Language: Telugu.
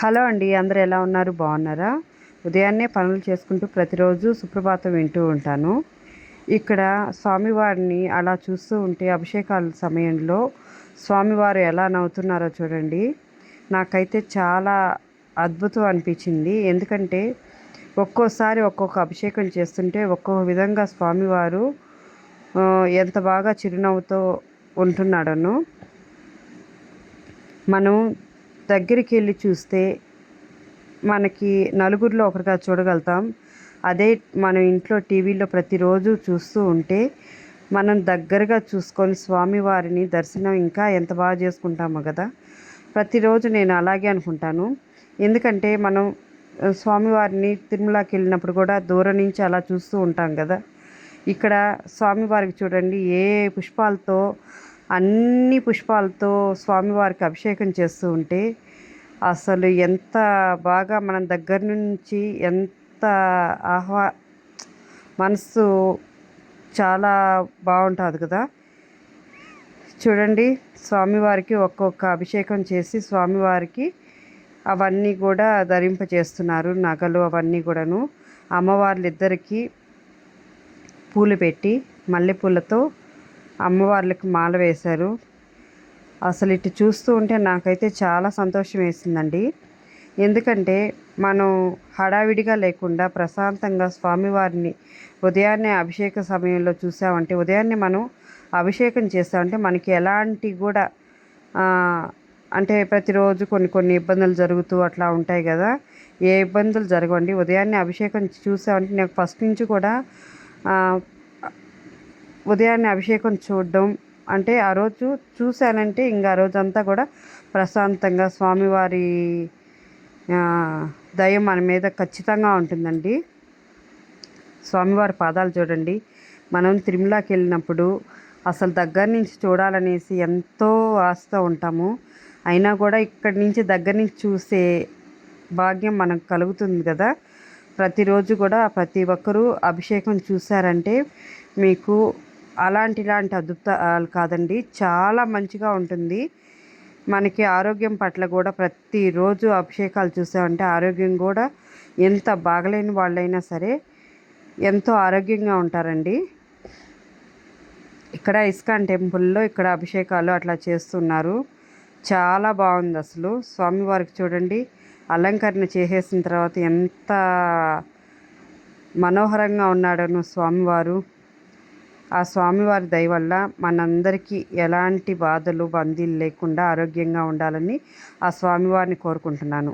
హలో అండి అందరు ఎలా ఉన్నారు? బాగున్నారా? ఉదయాన్నే పనులు చేసుకుంటూ ప్రతిరోజు సుప్రభాతం వింటూ ఉంటాను. ఇక్కడ స్వామివారిని అలా చూస్తూ ఉంటే అభిషేకాల సమయంలో స్వామివారు ఎలా నవ్వుతున్నారో చూడండి. నాకైతే చాలా అద్భుతం అనిపించింది. ఎందుకంటే ఒక్కోసారి ఒక్కొక్క అభిషేకం చేస్తుంటే ఒక్కొక్క విధంగా స్వామివారు ఎంత బాగా చిరునవ్వుతో ఉంటున్నాడను మనం దగ్గరికి వెళ్ళి చూస్తే మనకి నలుగురిలో ఒకరిగా చూడగలుగుతాం. అదే మనం ఇంట్లో టీవీలో ప్రతిరోజు చూస్తూ ఉంటే మనం దగ్గరగా చూసుకొని స్వామివారిని దర్శనం ఇంకా ఎంత బాగా చేసుకుంటామో కదా. ప్రతిరోజు నేను అలాగే అనుకుంటాను. ఎందుకంటే మనం స్వామివారిని తిరుమలకి వెళ్ళినప్పుడు కూడా దూరం నుంచి అలా చూస్తూ ఉంటాం కదా. ఇక్కడ స్వామివారికి చూడండి ఏ పుష్పాలతో అన్ని పుష్పాలతో స్వామివారికి అభిషేకం చేస్తూ ఉంటే అసలు ఎంత బాగా మనం దగ్గర నుంచి ఎంత ఆహ్వా మనసు చాలా బాగుంటుంది కదా. చూడండి స్వామివారికి ఒక్కొక్క అభిషేకం చేసి స్వామివారికి అవన్నీ కూడా ధరింపచేస్తున్నారు నగలు అవన్నీ కూడాను. అమ్మవార్లిద్దరికీ పూలు పెట్టి మల్లెపూలతో అమ్మవార్లకు మాల వేశారు. అసలు ఇటు చూస్తూ ఉంటే నాకైతే చాలా సంతోషం వేసిందండి. ఎందుకంటే మనం హడావిడిగా లేకుండా ప్రశాంతంగా స్వామివారిని ఉదయాన్నే అభిషేక సమయంలో చూసామంటే ఉదయాన్నే మనం అభిషేకం చేస్తామంటే మనకి ఎలాంటి కూడా అంటే ప్రతిరోజు కొన్ని కొన్ని ఇబ్బందులు జరుగుతూ అట్లా ఉంటాయి కదా. ఏ ఇబ్బందులు జరగండి ఉదయాన్నే అభిషేకం చూసామంటే నాకు ఫస్ట్ నుంచి కూడా ఉదయాన్నే అభిషేకం చూడడం. అంటే ఆ రోజు చూశానంటే ఇంకా ఆ రోజంతా కూడా ప్రశాంతంగా స్వామివారి దయ మన మీద ఖచ్చితంగా ఉంటుందండి. స్వామివారి పాదాలు చూడండి. మనం తిరుమలకి వెళ్ళినప్పుడు అసలు దగ్గర నుంచి చూడాలనేసి ఎంతో ఆశతో ఉంటాము. అయినా కూడా ఇక్కడి నుంచి దగ్గర నుంచి చూసే భాగ్యం మనకు కలుగుతుంది కదా. ప్రతిరోజు కూడా ప్రతి ఒక్కరూ అభిషేకం చూశారంటే మీకు అలాంటి ఇలాంటి అద్భుతాలు కాదండి. చాలా మంచిగా ఉంటుంది. మనకి ఆరోగ్యం పట్ల కూడా ప్రతిరోజు అభిషేకాలు చూసామంటే ఆరోగ్యం కూడా ఎంత బాగలేని వాళ్ళైనా సరే ఎంతో ఆరోగ్యంగా ఉంటారండి. ఇక్కడ ఇస్కాన్ టెంపుల్లో ఇక్కడ అభిషేకాలు అట్లా చేస్తున్నారు. చాలా బాగుంది అసలు. స్వామివారికి చూడండి అలంకరణ చేసేసిన తర్వాత ఎంత మనోహరంగా ఉన్నాడను స్వామివారు. ఆ స్వామివారి దయ వల్ల మనందరికీ ఎలాంటి బాధలు బందీలు లేకుండా ఆరోగ్యంగా ఉండాలని ఆ స్వామివారిని కోరుకుంటున్నాను.